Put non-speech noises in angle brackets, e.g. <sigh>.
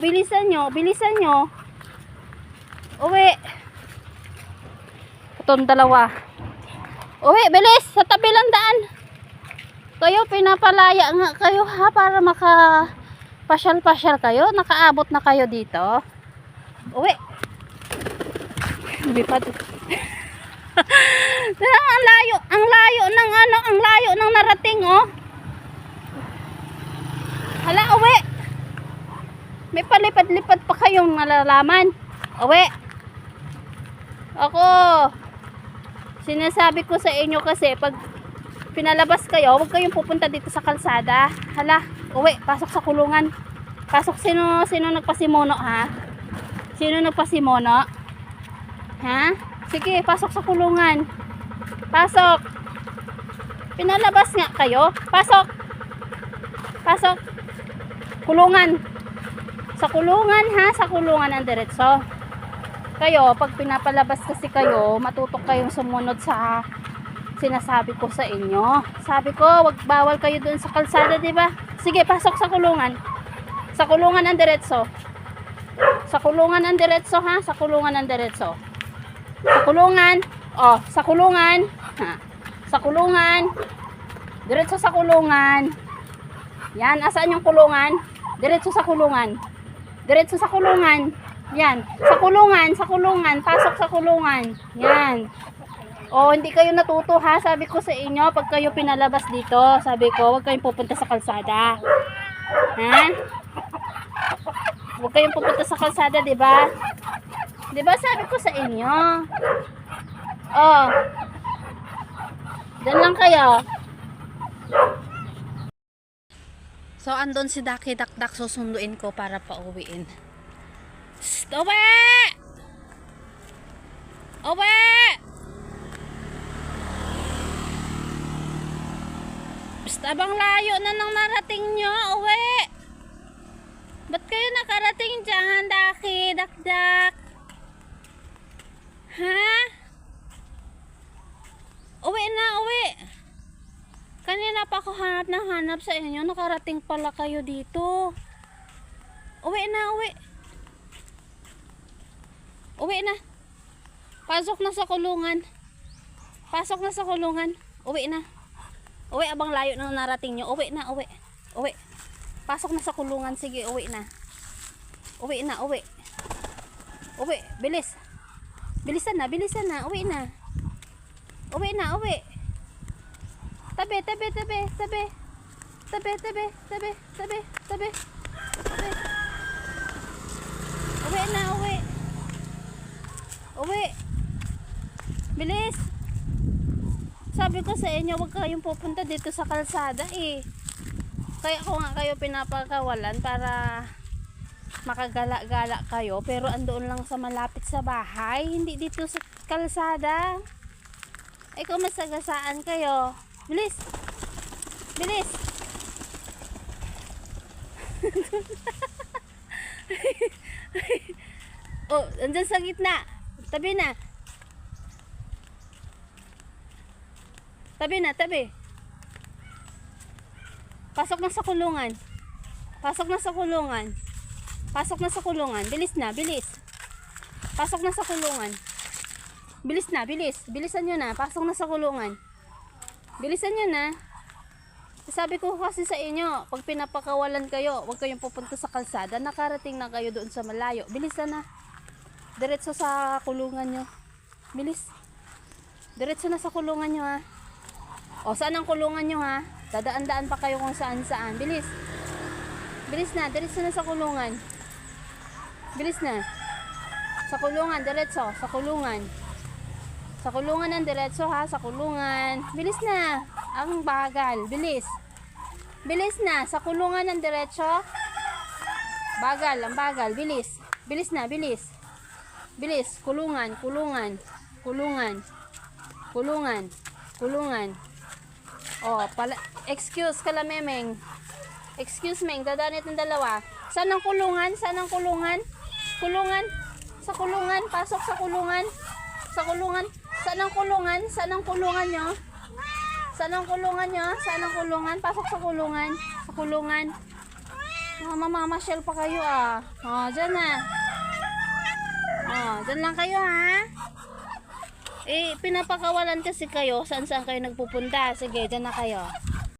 Bilisan nyo, bilisan nyo. Uwi. Itong dalawa. Uwi, bilis! Sa tabi lang daan. Kayo, pinapalaya nga kayo ha, para maka pasyal-pasyal kayo. Nakaabot na kayo dito. Uwi. Bipad. <laughs> ang layo, ang layo ng ano, ang layo ng narating, oh. Hala, uwi. May palipad-lipad pa kayong nalalaman. Uwi. Ako, sinasabi ko sa inyo kasi pag pinalabas kayo, huwag kayong pupunta dito sa kalsada. Hala, uwi, pasok sa kulungan. Pasok, sino, sino nagpasimono, ha? Sino nagpasimono? Ha? Sige, pasok sa kulungan. Pasok. Pinalabas nga kayo. Pasok. Pasok. Kulungan. Sa kulungan ha, sa kulungan ang diretso. Kayo, pag pinapalabas kasi kayo, matutok kayong sumunod sa sinasabi ko sa inyo. Sabi ko, wag bawal kayo doon sa kalsada, 'di ba? Sige, pasok sa kulungan. Sa kulungan ang diretso. Sa kulungan ang diretso ha, sa kulungan ang diretso. Sa kulungan. Oh, sa kulungan. Ha. Sa kulungan. Diretso sa kulungan. Yan, asaan yung kulungan? Diretso sa kulungan. Diretso sa kulungan. Yan. Sa kulungan, sa kulungan. Pasok sa kulungan. Yan. O, hindi kayo natuto ha. Sabi ko sa inyo, pag kayo pinalabas dito, sabi ko, huwag kayong pupunta sa kalsada. Ha? Huwag kayong pupunta sa kalsada, di ba? Di ba sabi ko sa inyo? Oh. Diyan lang kayo. So, andon si Daki Dakdak susunduin ko para pauwiin. Psst, uwi! Uwi! Psst, layo na nang narating nyo, uwi! Ba't kayo nakarating dyan, Daki Dakdak? Ha? Uwi na, uwi! Kanina pa ako hanap na hanap sa inyo. Nakarating pala kayo dito. Uwi na, uwi. Uwi na. Pasok na sa kulungan. Pasok na sa kulungan. Uwi na. Uwi, abang layo na narating nyo. Uwi na, uwi. Uwi. Pasok na sa kulungan. Sige, uwi na. Uwi na, uwi. Uwi, bilis. Bilisan na, bilisan na. Uwi na. Uwi na, uwi. Tabi, tabi, tabi, tabi. Tabi, tabi, tabi, tabi, tabi. Tabi. Uwi na, uwi. Uwi. Bilis. Sabi ko sa inyo, huwag kayong pupunta dito sa kalsada eh. Kaya ko nga kayo pinapakawalan para makagala-gala kayo. Pero andoon lang sa malapit sa bahay. Hindi dito sa kalsada. Ay kung masagasaan kayo. Bilis! Bilis! <laughs> oh, andyan sa gitna. Tabi na. Tabi na, tabi. Pasok na sa kulungan. Pasok na sa kulungan. Pasok na sa kulungan. Bilis na, bilis. Pasok na sa kulungan. Bilis na, bilis. Bilisan nyo na. Pasok na sa kulungan. Bilisan nyo na. Sabi ko kasi sa inyo, pag pinapakawalan kayo, huwag kayong pupunta sa kalsada, nakarating na kayo doon sa malayo. Bilisan na. Diretso sa kulungan nyo. Bilis. Diretso na sa kulungan nyo ha. O, saan ang kulungan nyo ha? Dadaan-daan pa kayo kung saan-saan. Bilis. Bilis na. Diretso na sa kulungan. Bilis na. Sa kulungan, diretso. Sa kulungan. Sa kulungan ng diretso ha, sa kulungan. Bilis na. Ang bagal. Bilis. Bilis na. Sa kulungan ng diretso. Bagal, ang bagal. Bilis. Bilis na, bilis. Bilis. Kulungan, kulungan. Kulungan. Kulungan. Kulungan. Oh, pala, excuse ka lang, memeng. Excuse me, dadanit ng dalawa. Saan ang kulungan? Saan ang kulungan? Kulungan. Sa kulungan. Pasok sa kulungan. Sa kulungan. Saan ang kulungan? Saan ang kulungan nyo? Saan ang kulungan nyo? Saan ang kulungan? Pasok sa kulungan. Sa kulungan. Ah, mamamasyal pa kayo ah. Oh, dyan na. Oh, dyan lang kayo ha. Eh, pinapakawalan kasi kayo. Saan saan kayo nagpupunta. Sige, dyan na kayo.